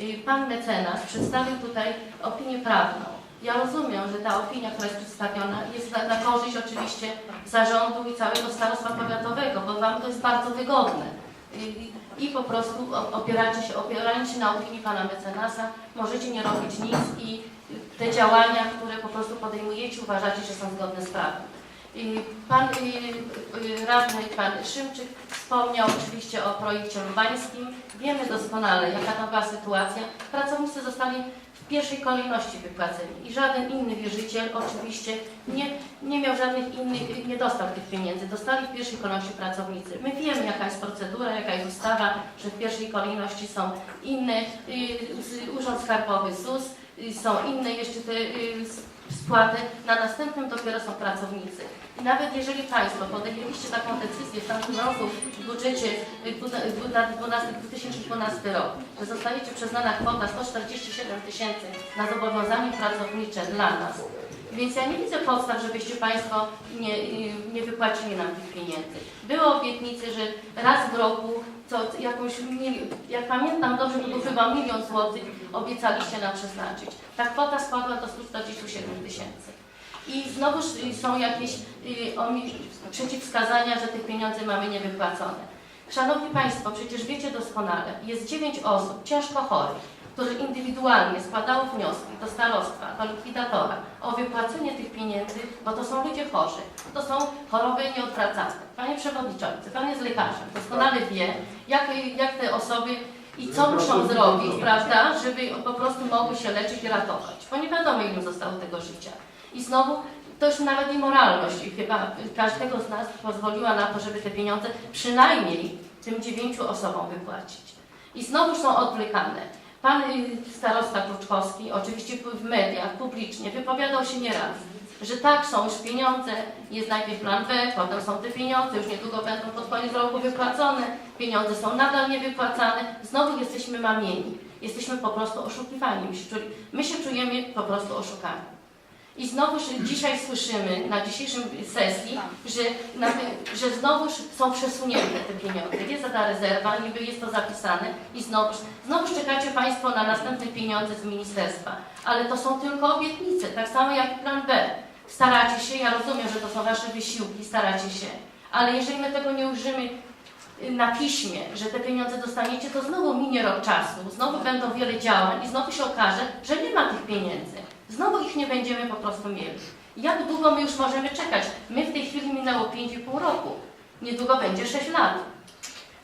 y, pan mecenas przedstawił tutaj opinię prawną. Ja rozumiem, że ta opinia, która jest przedstawiona, jest na, na korzyść oczywiście zarządu i całego starostwa powiatowego, bo Wam to jest bardzo wygodne. I, i po prostu o- opieracie się, opierając się na opinii Pana mecenasa, możecie nie robić nic i te działania, które po prostu podejmujecie, uważacie, że są zgodne z prawem. Pan radny, Pan Szymczyk wspomniał oczywiście o projekcie lubańskim. Wiemy doskonale, jaka tam była sytuacja. Pracownicy zostali w pierwszej kolejności wypłaceni i żaden inny wierzyciel oczywiście nie, nie miał żadnych innych, nie dostał tych pieniędzy. Dostali w pierwszej kolejności pracownicy. My wiemy, jaka jest procedura, jaka jest ustawa, że w pierwszej kolejności są inne, y, Urząd Skarbowy, ZUS, y, są inne jeszcze te y, spłaty, na następnym dopiero są pracownicy. I nawet jeżeli Państwo podjęliście taką decyzję w tamtym roku w budżecie na 12 2012 rok, że zostajecie przyznana kwota 147 tysięcy na zobowiązanie pracownicze dla nas, więc ja nie widzę podstaw, żebyście Państwo nie, nie wypłacili nam tych pieniędzy. Były obietnice, że raz w roku, co jakąś, jak pamiętam dobrze, to chyba milion złotych, obiecaliście nam przeznaczyć. Ta kwota spadła do 147 tysięcy. I znowuż y, są jakieś y, przeciwwskazania, że te pieniądze mamy niewypłacone. Szanowni Państwo, przecież wiecie doskonale, jest dziewięć osób ciężko chorych, którzy indywidualnie składało wnioski do starostwa, do likwidatora o wypłacenie tych pieniędzy, bo to są ludzie chorzy, to są choroby nieodwracalne. Panie Przewodniczący, Pan jest lekarzem, doskonale wie, jak, jak te osoby i co muszą zrobić, prawda, żeby po prostu mogły się leczyć i ratować, bo nie wiadomo, ile im zostało tego życia. I znowu to już nawet i moralność i chyba każdego z nas pozwoliła na to, żeby te pieniądze przynajmniej tym dziewięciu osobom wypłacić. I znowu są odwlekane. Pan y, starosta Kruczkowski, oczywiście w mediach, publicznie, wypowiadał się nieraz, że tak, są już pieniądze, jest najpierw plan B, potem są te pieniądze, już niedługo będą pod koniec roku wypłacone, pieniądze są nadal niewypłacane, znowu jesteśmy mamieni, jesteśmy po prostu oszukiwani, my się, czuli, my się czujemy po prostu oszukani. I znowuż dzisiaj słyszymy na dzisiejszym sesji, że, na, że znowuż są przesunięte te pieniądze. Jest ta rezerwa, niby jest to zapisane i znowuż, znowuż czekacie Państwo na następne pieniądze z ministerstwa. Ale to są tylko obietnice, tak samo jak plan B. Staracie się, ja rozumiem, że to są Wasze wysiłki, staracie się, ale jeżeli my tego nie użymy na piśmie, że te pieniądze dostaniecie, to znowu minie rok czasu, znowu będą wiele działań i znowu się okaże, że nie ma tych pieniędzy. Znowu ich nie będziemy po prostu mieli. Jak długo my już możemy czekać? My w tej chwili minęło 5,5 roku. Niedługo będzie 6 lat.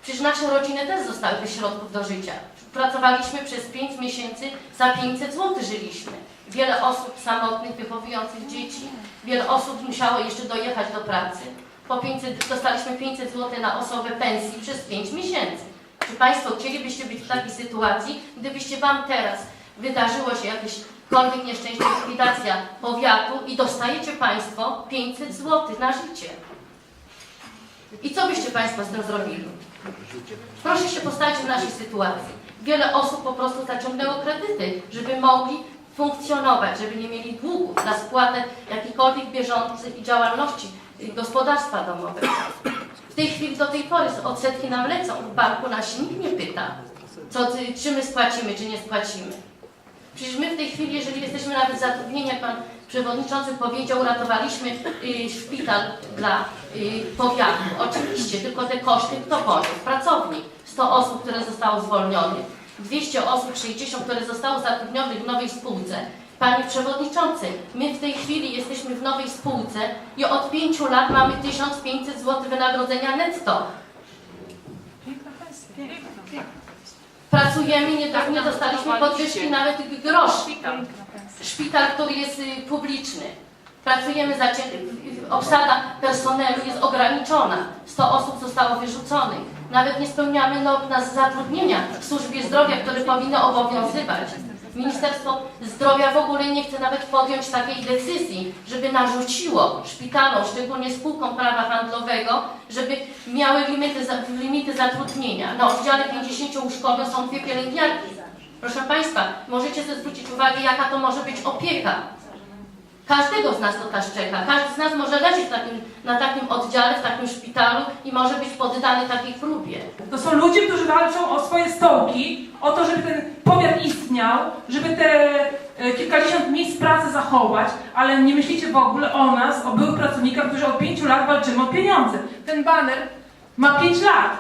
Przecież nasze rodziny też zostały bez środków do życia. Pracowaliśmy przez 5 miesięcy, za 500 zł żyliśmy. Wiele osób samotnych, wychowujących dzieci, wiele osób musiało jeszcze dojechać do pracy. Po 500, dostaliśmy 500 zł na osobę pensji przez 5 miesięcy. Czy Państwo chcielibyście być w takiej sytuacji, gdybyście Wam teraz wydarzyło się jakiekolwiek nieszczęście, likwidacja powiatu i dostajecie Państwo 500 zł na życie? I co byście Państwo z tym zrobili? Proszę się postawić w naszej sytuacji. Wiele osób po prostu zaciągnęło kredyty, żeby mogli funkcjonować, żeby nie mieli długów na spłatę jakiejkolwiek bieżącej działalności y, gospodarstwa domowego. W tej chwili do tej pory odsetki nam lecą. W banku nas się nikt nie pyta, co, czy my spłacimy, czy nie spłacimy. Przecież my w tej chwili, jeżeli jesteśmy nawet zatrudnieni, jak Pan Przewodniczący powiedział, uratowaliśmy y, szpital dla y, powiatu. Oczywiście, tylko te koszty kto poniósł? Pracownik. 100 osób, które zostało zwolnionych. 200 osób, 60, które zostało zatrudnionych w nowej spółce. Panie Przewodniczący, my w tej chwili jesteśmy w nowej spółce i od 5 lat mamy 1500 zł wynagrodzenia netto. Pracujemy, nie, nie dostaliśmy podwyżki nawet grosz. Szpital, który jest y, publiczny. Pracujemy za obsada personelu jest ograniczona. 100 osób zostało wyrzuconych. Nawet nie spełniamy norm na zatrudnienia w służbie zdrowia, które powinny obowiązywać. Ministerstwo Zdrowia w ogóle nie chce nawet podjąć takiej decyzji, żeby narzuciło szpitalom, szczególnie spółkom prawa handlowego, żeby miały limity, limity zatrudnienia. Na oddziale 50 łóżkowym są dwie pielęgniarki. Proszę Państwa, możecie sobie zwrócić uwagę, jaka to może być opieka. Każdego z nas to też czeka. Każdy z nas może leżeć takim, na takim oddziale, w takim szpitalu i może być poddany takiej próbie. To są ludzie, którzy walczą o swoje stołki, o to, żeby ten powiat istniał, żeby te e, kilkadziesiąt miejsc pracy zachować, ale nie myślicie w ogóle o nas, o byłych pracownikach, którzy od pięciu lat walczymy o pieniądze. Ten baner ma pięć lat.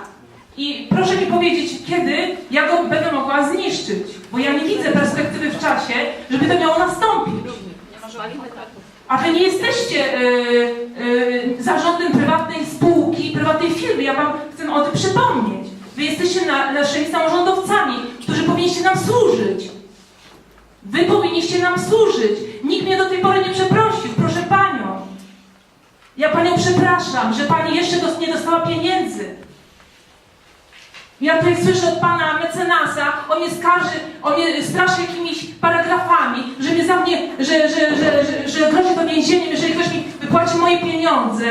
I proszę mi powiedzieć, kiedy ja go będę mogła zniszczyć, bo ja nie widzę perspektywy w czasie, żeby to miało nastąpić. A wy nie jesteście y, y, zarządem prywatnej spółki, prywatnej firmy. Ja wam chcę o tym przypomnieć. Wy jesteście na, naszymi samorządowcami, którzy powinniście nam służyć. Wy powinniście nam służyć. Nikt mnie do tej pory nie przeprosił, proszę panią. Ja panią przepraszam, że pani jeszcze nie dostała pieniędzy. Ja tutaj słyszę od pana mecenasa, on mnie skarży, on mnie straszy jakimiś paragrafami, że mnie za mnie, że, że, że, że, że grozi to więzieniem, jeżeli ktoś mi wypłaci moje pieniądze.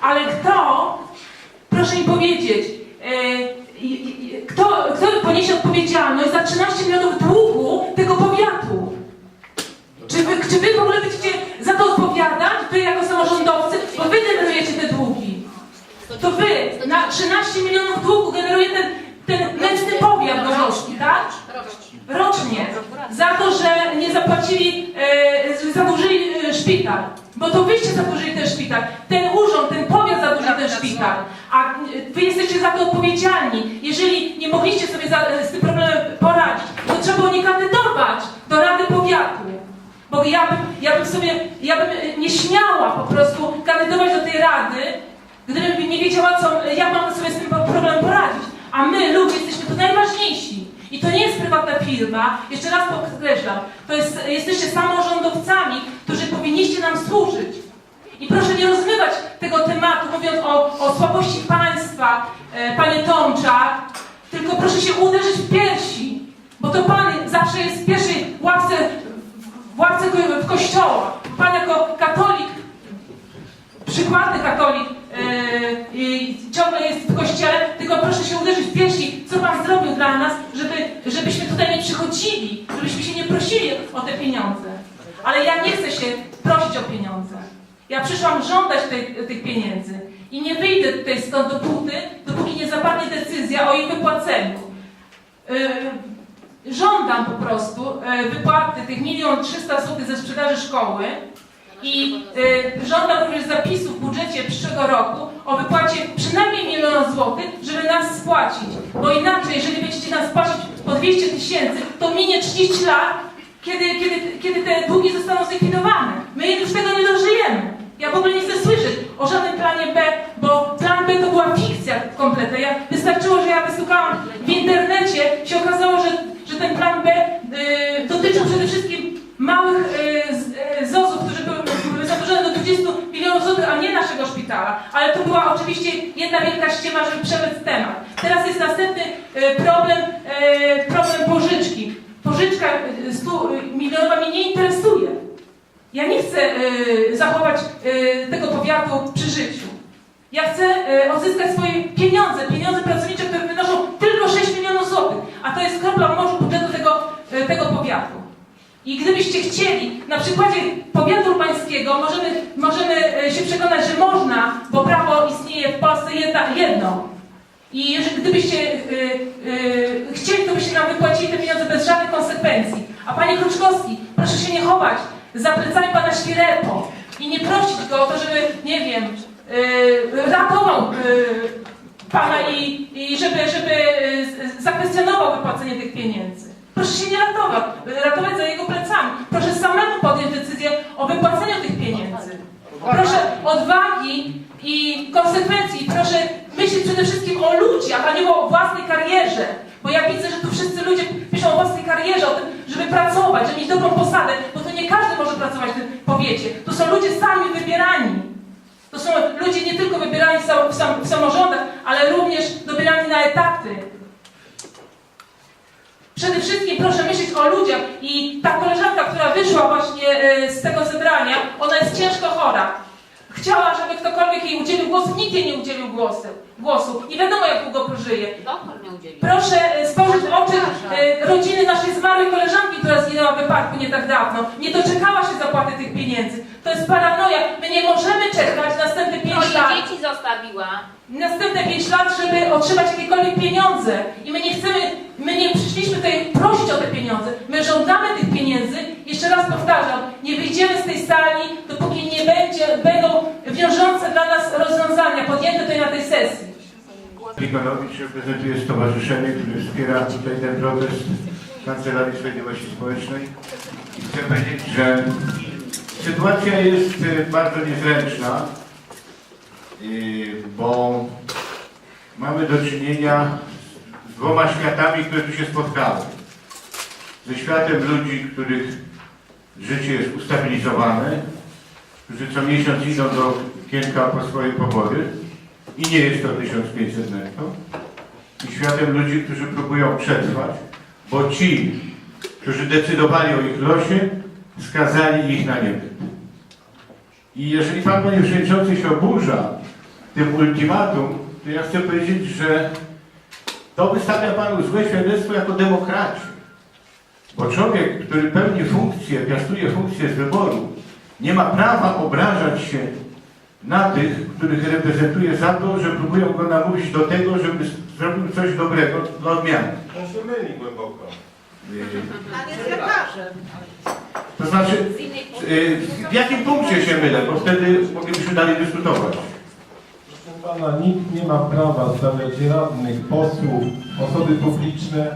Ale kto, proszę mi powiedzieć, e, kto, kto poniesie odpowiedzialność za 13 milionów długu tego powiatu? Czy wy, czy wy w ogóle będziecie na 13 milionów długu generuje ten, ten męczny powiat gorzowski, tak? Rocznie. Za to, że nie zapłacili, e, zadłużyli e, szpital. Bo to wyście zadłużyli ten szpital. Ten urząd, ten powiat zadłużył ten szpital. A e, wy jesteście za to odpowiedzialni. Jeżeli nie mogliście sobie za, z tym problemem poradzić, to trzeba nie kandydować do Rady Powiatu. Bo ja bym, ja bym sobie, ja bym e, nie śmiała po prostu kandydować do tej rady, gdybym nie wiedziała, co, jak mam sobie z tym problemem poradzić. A my, ludzie, jesteśmy tu najważniejsi. I to nie jest prywatna firma, jeszcze raz podkreślam, to jest, jesteście samorządowcami, którzy powinniście nam służyć. I proszę nie rozmywać tego tematu, mówiąc o, o słabości państwa, e, panie Tomczak, tylko proszę się uderzyć w piersi, bo to pan zawsze jest w pierwszej ławce, w ławce w kościoła. Pan jako katolik przykładny katolik yy, ciągle jest w kościele, tylko proszę się uderzyć w piersi, co Pan zrobił dla nas, żeby, żebyśmy tutaj nie przychodzili, żebyśmy się nie prosili o te pieniądze. Ale ja nie chcę się prosić o pieniądze. Ja przyszłam żądać tych pieniędzy i nie wyjdę tutaj stąd dopóty, dopóki nie zapadnie decyzja o ich wypłaceniu. Yy, żądam po prostu yy, wypłaty tych milion trzysta złotych ze sprzedaży szkoły, i y, żądam również zapisu roku o wypłacie przynajmniej miliona złotych, żeby nas spłacić. Bo inaczej, jeżeli będziecie nas płacić po 200 tysięcy, to minie 30 lat, kiedy, kiedy, kiedy te długi zostaną zlikwidowane. My już tego nie dożyjemy. Ja w ogóle nie chcę słyszeć o żadnym planie B, bo plan B to była fikcja kompletna. Ja, wystarczyło, że ja wystukałam w internecie, się okazało, że, że ten plan B y, dotyczył przede wszystkim małych y, y, ZOZ-ów, którzy zadłużone do 20 milionów złotych, a nie naszego szpitala. Ale to była oczywiście jedna wielka ściema, żeby przemyć temat. Teraz jest następny y, problem, y, problem pożyczki. Pożyczka y, 100 milionowa mnie nie interesuje. Ja nie chcę y, zachować y, tego powiatu przy życiu. Ja chcę y, odzyskać swoje pieniądze, pieniądze pracownicze, które wynoszą tylko 6 milionów złotych, a to jest kropla w morzu budżetu tego, y, tego powiatu. I gdybyście chcieli, na przykładzie powiatu urbańskiego możemy, możemy e, się przekonać, że można, bo prawo istnieje w Polsce jedno. I jeżeli gdybyście y, y, chcieli, to byście nam wypłacili te pieniądze bez żadnych konsekwencji. A panie Kruczkowski, proszę się nie chować za pana Świerepo i nie prosić go o to, żeby, nie wiem, ratował pana i, i żeby, żeby zakwestionował wypłacenie tych pieniędzy. Proszę się nie ratować, ratować za jego plecami. Proszę samemu podjąć decyzję o wypłaceniu tych pieniędzy. Proszę odwagi i konsekwencji. Proszę myśleć przede wszystkim o ludziach, a nie o własnej karierze. Bo ja widzę, że tu wszyscy ludzie piszą o własnej karierze, o tym, żeby pracować, żeby mieć dobrą posadę, bo to nie każdy może pracować w tym powiecie. To są ludzie sami wybierani. To są ludzie nie tylko wybierani w, w samorządach, ale również dobierani na etaty. Przede wszystkim proszę myśleć o ludziach i ta koleżanka, która wyszła właśnie e, z tego zebrania, ona jest ciężko chora. Chciała, żeby ktokolwiek jej udzielił głosu, nikt jej nie udzielił głosu. głosu. Nie wiadomo, jak długo udzielił. Proszę e, spojrzeć w oczy e, rodziny naszej zmarłej koleżanki, która zginęła w wypadku nie tak dawno. Nie doczekała się zapłaty tych pieniędzy. To jest paranoja. My nie możemy czekać następne 5 Twoje lat. dzieci zostawiła. Następne 5 lat, żeby otrzymać jakiekolwiek pieniądze. I my nie chcemy My nie przyszliśmy tutaj prosić o te pieniądze. My żądamy tych pieniędzy. Jeszcze raz powtarzam, nie wyjdziemy z tej sali, dopóki nie będzie, będą wiążące dla nas rozwiązania podjęte tutaj na tej sesji. Klimanowicz reprezentuje stowarzyszenie, które wspiera tutaj ten protest Kancelarii Sprawiedliwości Społecznej. I chcę powiedzieć, że sytuacja jest e, bardzo niezręczna, bo mamy do czynienia z dwoma światami, które tu się spotkały. Ze światem ludzi, których życie jest ustabilizowane, którzy co miesiąc idą do kielka po swoje pobory i nie jest to 1500 netto. I światem ludzi, którzy próbują przetrwać, bo ci, którzy decydowali o ich losie, skazali ich na niebyt. I jeżeli Pan, Panie Przewodniczący, się oburza tym ultimatum, to ja chcę powiedzieć, że to wystawia Panu złe świadectwo jako demokracie. Bo człowiek, który pełni funkcję, piastuje funkcję z wyboru, nie ma prawa obrażać się na tych, których reprezentuje za to, że próbują go namówić do tego, żeby zrobił coś dobrego dla odmiany. On się myli głęboko. To znaczy, y, w jakim punkcie się mylę, bo wtedy moglibyśmy dalej dyskutować. Pana, nikt nie ma prawa stawiać radnych, posłów, osoby publiczne,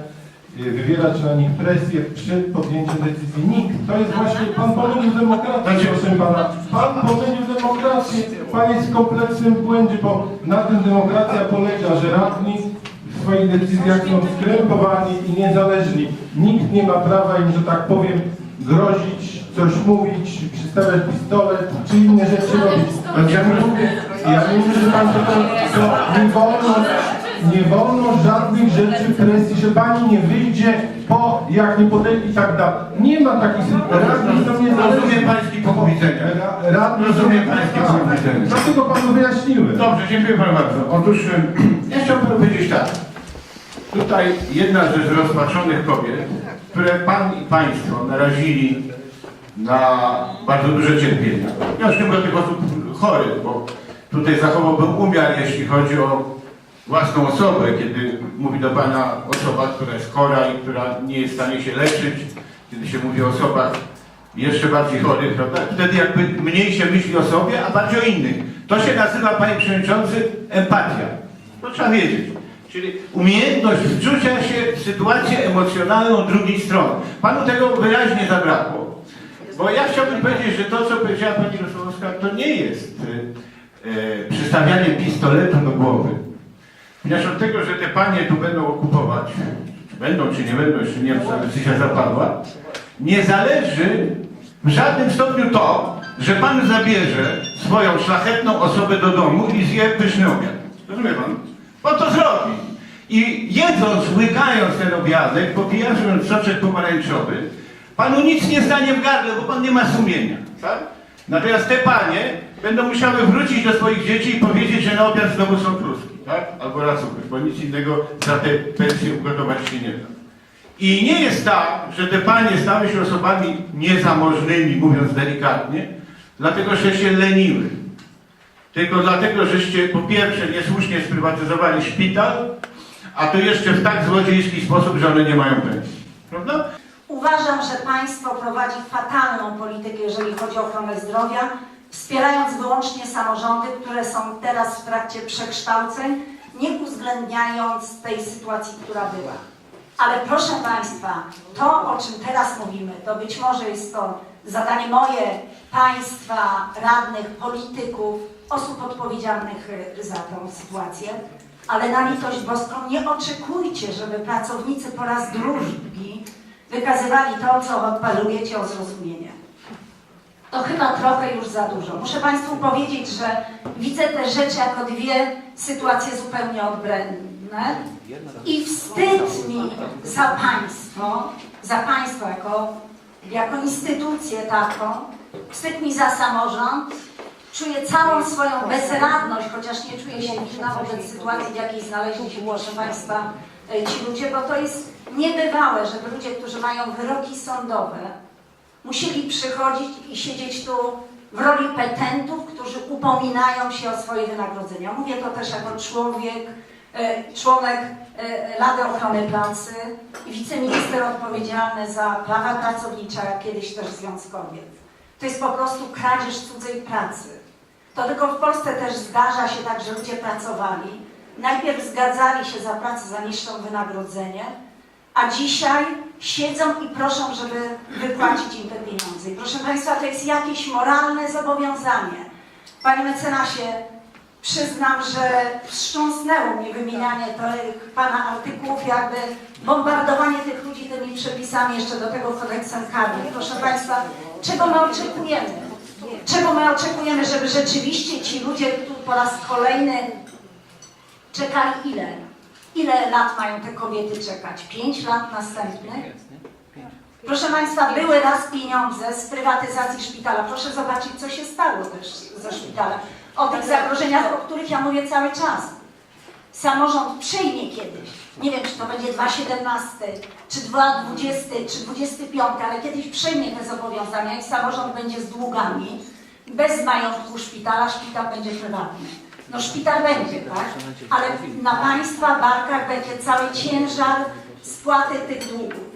y, wywierać na nich presję przed podjęciem decyzji. Nikt. To jest właśnie, pan pomylił demokrację, proszę pana. Pan pomylił demokrację. Pan jest w kompletnym błędzie, bo na tym demokracja polega, że radni w swoich decyzjach są skrępowani i niezależni. Nikt nie ma prawa im, że tak powiem, grozić, coś mówić, przystawiać pistolet, czy inne rzeczy robić. Ja nie mówię, ja nie mówię, że pan tutaj, to nie wolno, nie wolno żadnych rzeczy presji, że pani nie wyjdzie po, jak nie podejdzie i tak dalej. Nie ma takich sytuacji. Radni są niezależni. Rozumiem pańskie punkt widzenia. Ra- Radni Rozumiem pańskie punkt widzenia. Dlatego panu wyjaśniłem. Dobrze, dziękuję Panu bardzo. Otóż y, ja chciałbym powiedzieć tak. Tutaj jedna ze zrozpaczonych kobiet, które Pan i Państwo narazili na bardzo duże cierpienia. Ja już nie mówię o tych osób chorych, bo tutaj zachowałbym umiar, jeśli chodzi o własną osobę, kiedy mówi do Pana osoba, która jest chora i która nie jest w stanie się leczyć, kiedy się mówi o osobach jeszcze bardziej chorych, prawda? Wtedy jakby mniej się myśli o sobie, a bardziej o innych. To się nazywa, Panie Przewodniczący, empatia. To trzeba wiedzieć. Czyli umiejętność wczucia się w sytuację emocjonalną drugiej strony. Panu tego wyraźnie zabrakło. Bo ja chciałbym powiedzieć, że to, co powiedziała Pani Rosłowska, to nie jest e, przystawianie pistoletu do głowy. Ponieważ od tego, że te panie tu będą okupować, będą, czy nie będą, jeszcze nie wiem, czy decyzja zapadła, nie zależy w żadnym stopniu to, że pan zabierze swoją szlachetną osobę do domu i zje pyszny obiad. Rozumie pan? On to zrobi. I jedząc, łykając ten obiadek, popijając soczek pomarańczowy, panu nic nie stanie w gardle, bo pan nie ma sumienia. Tak? Natomiast te panie będą musiały wrócić do swoich dzieci i powiedzieć, że na obiad z domu są kluski, tak? Albo racówek, bo nic innego za te pensje ugotować się nie da. I nie jest tak, że te panie stały się osobami niezamożnymi, mówiąc delikatnie, dlatego że się leniły. Tylko dlatego, żeście po pierwsze niesłusznie sprywatyzowali szpital, a to jeszcze w tak złodziejski sposób, że one nie mają pensji. Prawda? Uważam, że państwo prowadzi fatalną politykę, jeżeli chodzi o ochronę zdrowia, wspierając wyłącznie samorządy, które są teraz w trakcie przekształceń, nie uwzględniając tej sytuacji, która była. Ale proszę Państwa, to o czym teraz mówimy, to być może jest to zadanie moje, Państwa, radnych, polityków, osób odpowiedzialnych y, za tą sytuację, ale na litość boską nie oczekujcie, żeby pracownicy po raz drugi wykazywali to, co odpalujecie o zrozumienie. To chyba trochę już za dużo. Muszę Państwu powiedzieć, że widzę te rzeczy jako dwie sytuacje zupełnie odrębne i wstyd mi za Państwo, za Państwo jako, jako instytucję taką, wstyd mi za samorząd, Czuję całą swoją bezradność, chociaż nie czuję się winna wobec sytuacji, w jakiej znaleźli się, proszę Państwa, ci ludzie, bo to jest niebywałe, żeby ludzie, którzy mają wyroki sądowe, musieli przychodzić i siedzieć tu w roli petentów, którzy upominają się o swoje wynagrodzenia. Mówię to też jako człowiek, e, członek e, Rady Ochrony Pracy i wiceminister odpowiedzialny za prawa pracownicze, kiedyś też Związek Kobiet. To jest po prostu kradzież cudzej pracy. To tylko w Polsce też zdarza się tak, że ludzie pracowali, najpierw zgadzali się za pracę za niższe wynagrodzenie, a dzisiaj siedzą i proszą, żeby wypłacić im te pieniądze. I proszę Państwa, to jest jakieś moralne zobowiązanie. Panie mecenasie, przyznam, że wstrząsnęło mnie wymienianie tych Pana artykułów, jakby bombardowanie tych ludzi tymi przepisami jeszcze do tego kodeksem karnym. Proszę Państwa, czego my oczekujemy? Czego my oczekujemy, żeby rzeczywiście ci ludzie tu po raz kolejny czekali ile? Ile lat mają te kobiety czekać? Pięć lat następnych? Proszę Państwa, były raz pieniądze z prywatyzacji szpitala. Proszę zobaczyć, co się stało też ze szpitalem. O tych zagrożeniach, o których ja mówię cały czas. Samorząd przejmie kiedyś. Nie wiem, czy to będzie 2,17, czy 2,20, czy 25, ale kiedyś przejmie te zobowiązania i samorząd będzie z długami, bez majątku szpitala, szpital będzie prywatny. No szpital będzie, tak? Ale na Państwa barkach będzie cały ciężar spłaty tych długów.